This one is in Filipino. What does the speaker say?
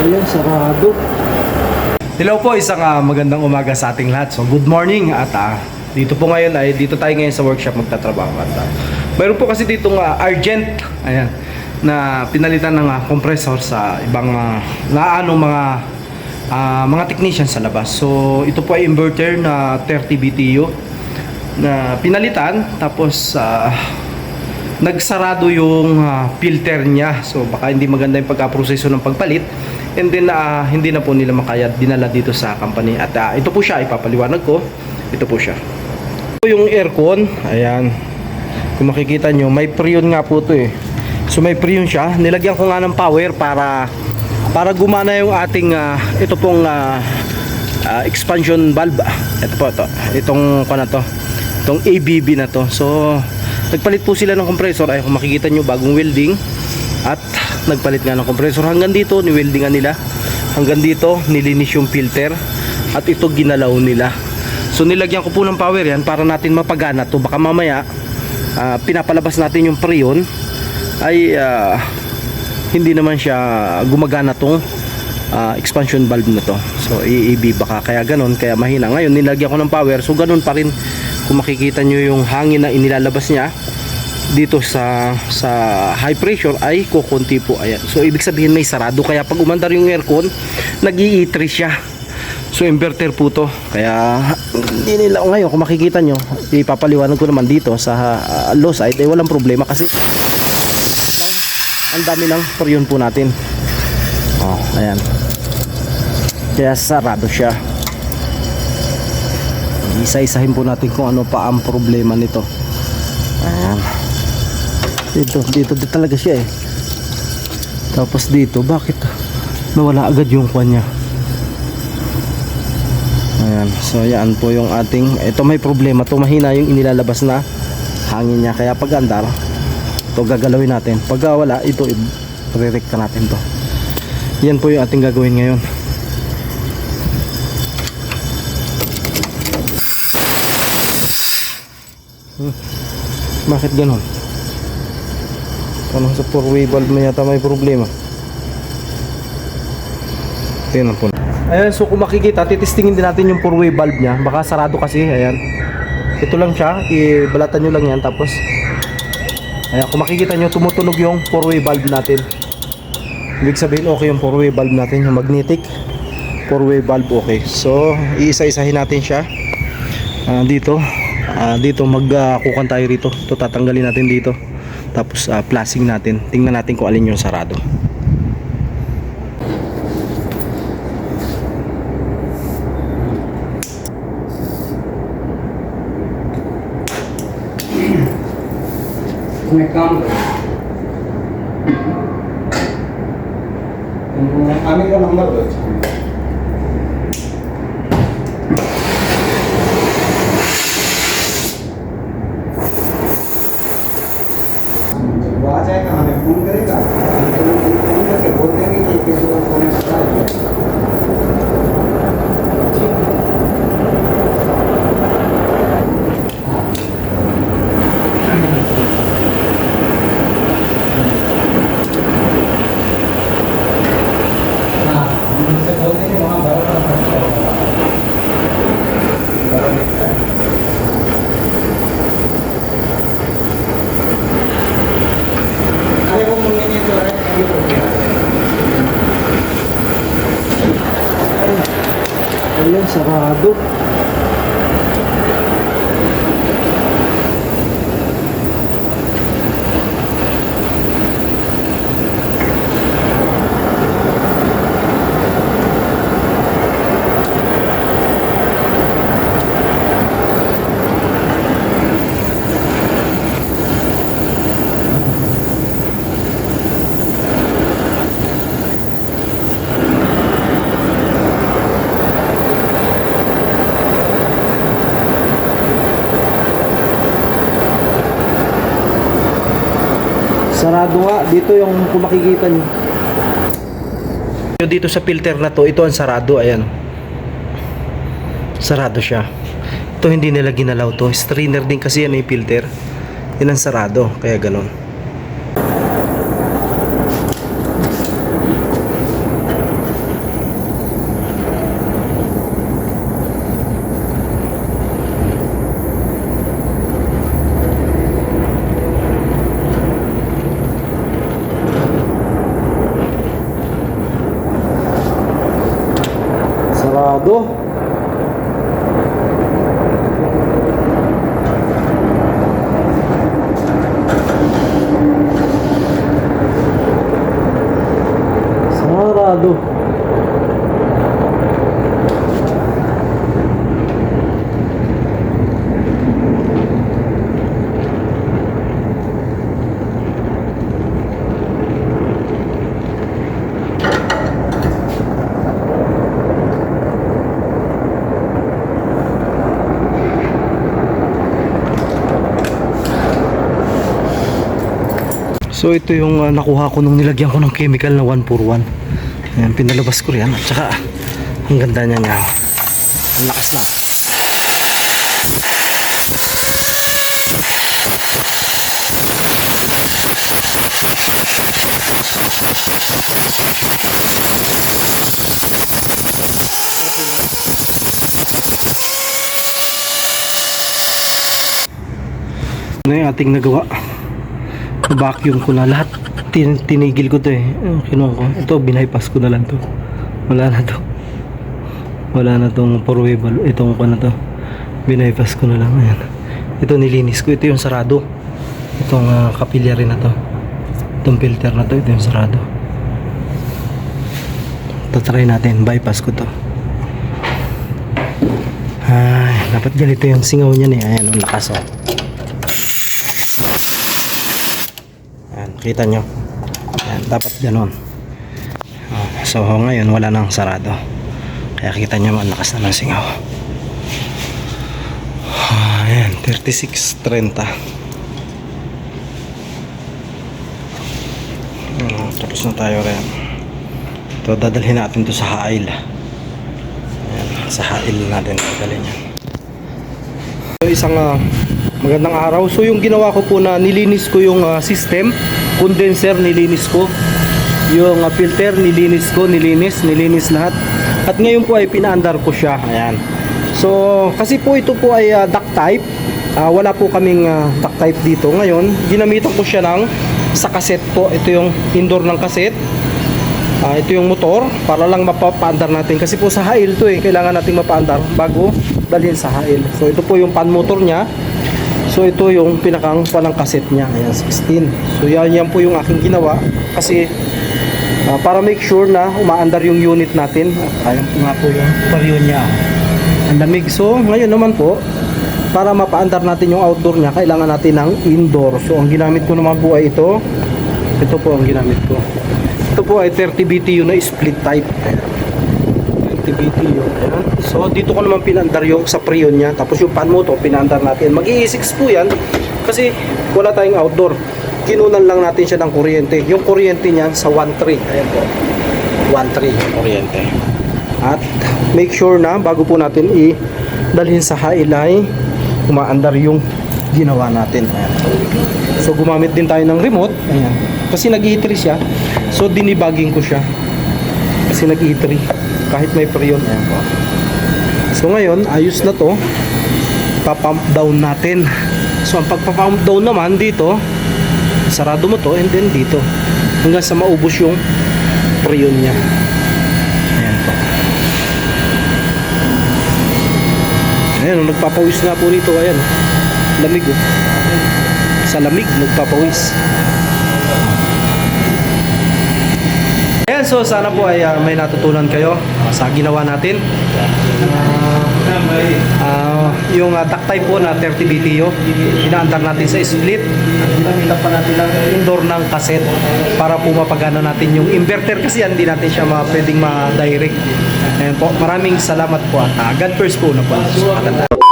Ayan, sarado. Hello po, isang ah, magandang umaga sa ating lahat. So, good morning at ah, dito po ngayon ay dito tayo ngayon sa workshop magtatrabaho at ah, mayroon po kasi ditong ah, Argent, ayan, na pinalitan ng ah, compressor sa ibang ah, na ano mga ah, mga technicians sa labas. So, ito po ay inverter na 30 BTU na pinalitan tapos ah, nagsarado yung ah, filter niya. So baka hindi maganda yung pagka-proseso ng pagpalit. And then ah, hindi na po nila makaya dinala dito sa company. At ah, ito po siya, ipapaliwanag ko. Ito po siya. Ito yung aircon. Ayan. Kung makikita nyo, may preon nga po to eh. So may preon siya. Nilagyan ko nga ng power para para gumana yung ating ah, ito pong ah, ah, expansion valve. Ito po to. Itong ko to. Itong ABB na to. So nagpalit po sila ng compressor. Ay kung makikita nyo bagong welding at nagpalit nga ng compressor hanggang dito ni-weldingan nila. Hanggang dito nilinis yung filter at ito ginalaw nila. So nilagyan ko po ng power yan para natin mapagana to. Baka mamaya ah, pinapalabas natin yung preon ay ah, hindi naman siya gumagana tong ah, expansion valve na to. So iibi baka kaya ganun, kaya mahina. Ngayon nilagyan ko ng power, so ganun pa rin kung makikita nyo yung hangin na inilalabas niya dito sa sa high pressure ay kukunti po ayan. So ibig sabihin may sarado kaya pag umandar yung aircon, nag-i-itri siya. So inverter po to. Kaya hindi nila ngayon kung makikita nyo, ipapaliwanag ko naman dito sa uh, low side ay walang problema kasi ang dami ng preon po natin. Oh, ayan. Kaya sarado siya. Isa-isahin po natin kung ano pa ang problema nito. Ayan. Dito, dito, dito talaga siya eh. Tapos dito, bakit nawala agad yung kwan niya? Ayan, so yan po yung ating, ito may problema, to mahina yung inilalabas na hangin niya. Kaya pag andar, ito gagalawin natin. Pag wala, ito, i-rerekta natin to. Yan po yung ating gagawin ngayon. Hmm. Bakit ganon? Parang sa four-way valve na yata may problema. Tingnan po. Ayan, so kung makikita, titistingin din natin yung four-way valve niya. Baka sarado kasi, ayan. Ito lang siya, ibalatan nyo lang yan. Tapos, ayan, kung makikita nyo, tumutunog yung four-way valve natin. Ibig sabihin, okay yung four-way valve natin, yung magnetic. Four-way valve, okay. So, iisa-isahin natin siya. Ah, dito, ah, dito, magkukan tayo rito. Ito, tatanggalin natin dito tapos ah, uh, plasing natin. Tingnan natin kung alin yung sarado. May counter ang aming number doon Ayun, sarado. Sarado nga. Dito yung kung makikita nyo. Dito sa filter na to, ito ang sarado. Ayan. Sarado siya. Ito hindi nila ginalaw to. Strainer din kasi yan yung filter. Yan ang sarado. Kaya ganun. sarado. So ito yung uh, nakuha ko nung nilagyan ko ng chemical na 141. Ayan, pinalabas ko riyan at saka ang ganda niya nga. Ang lakas na. Ano yung ating nagawa? Vacuum ko na lahat. Tin tinigil ko to eh. Ano, kinuha ko. Ito binaypass ko na lang to. Wala na to. Wala na tong porwebal itong ko na to. Binaypass ko na lang. Ayan. Ito nilinis ko. Ito yung sarado. Itong uh, capillary na to. Itong filter na to. Ito yung sarado. Tatry natin. Bypass ko to. Ay dapat ganito yung singaw niya eh ayan ang lakas oh kita nyo. Ayan, dapat ganon. Oh, so ngayon wala nang sarado. Kaya kita nyo ang lakas na ng singaw. Ah, Ayan, 36.30. Hmm, tapos na tayo rin. Ito, dadalhin natin to sa hail. Ayan, sa hail natin dadalhin yan. So, isang ah, magandang araw. So yung ginawa ko po na nilinis ko yung ah, system, condenser nilinis ko, yung ah, filter nilinis ko, nilinis, nilinis lahat. At ngayon po ay pinaandar ko siya. Ayan. So kasi po ito po ay ah, duct type. Ah, wala po kaming ah, duct type dito. Ngayon, ginamitan ko siya ng sa cassette po. Ito yung indoor ng cassette. Ah, ito yung motor para lang mapapaandar natin kasi po sa hail to eh kailangan nating mapaandar bago dalhin sa hail. So ito po yung pan motor niya. So ito yung pinakang panang cassette niya. Ayan 16. So yan yan po yung aking ginawa kasi ah, para make sure na umaandar yung unit natin. At ayan po nga po yung baryon niya. Ang lamig. So ngayon naman po para mapaandar natin yung outdoor niya, kailangan natin ng indoor. So ang ginamit ko naman po ay ito. Ito po ang ginamit ko. Ito po ay 30 BTU na split type. 30 BTU. Ayan. So dito ko naman pinandar yung sa prion niya. Tapos yung pan motor pinandar natin. mag 6 po yan kasi wala tayong outdoor. Kinunan lang natin siya ng kuryente. Yung kuryente niyan sa 1.3. Ayan po. 1.3 yung kuryente. At make sure na bago po natin i-dalhin sa hailay, umaandar yung ginawa natin. Ayan. So gumamit din tayo ng remote. Ayan. Kasi nag-E3 siya. So dinibaging ko siya. Kasi nag-E3. Kahit may prion. Ayan po. So ngayon, ayos na to. Pa-pump down natin. So ang pagpa-pump down naman dito, sarado mo to and then dito. Hanggang sa maubos yung prion niya. Ayan po. Ayan, nagpapawis nga po rito. Ayan. Lamig oh sa lamig nagpapawis. Ayan, so sana po ay ah, may natutunan kayo sa ginawa natin. Ah, ah, yung uh, taktay po na 30 BTU, inaantar natin sa split. Ginamitan pa natin ng indoor ng cassette para po mapagana natin yung inverter kasi hindi natin siya ma, pwedeng ma-direct. Ayan po, maraming salamat po at ah, God first po na po. Maganda.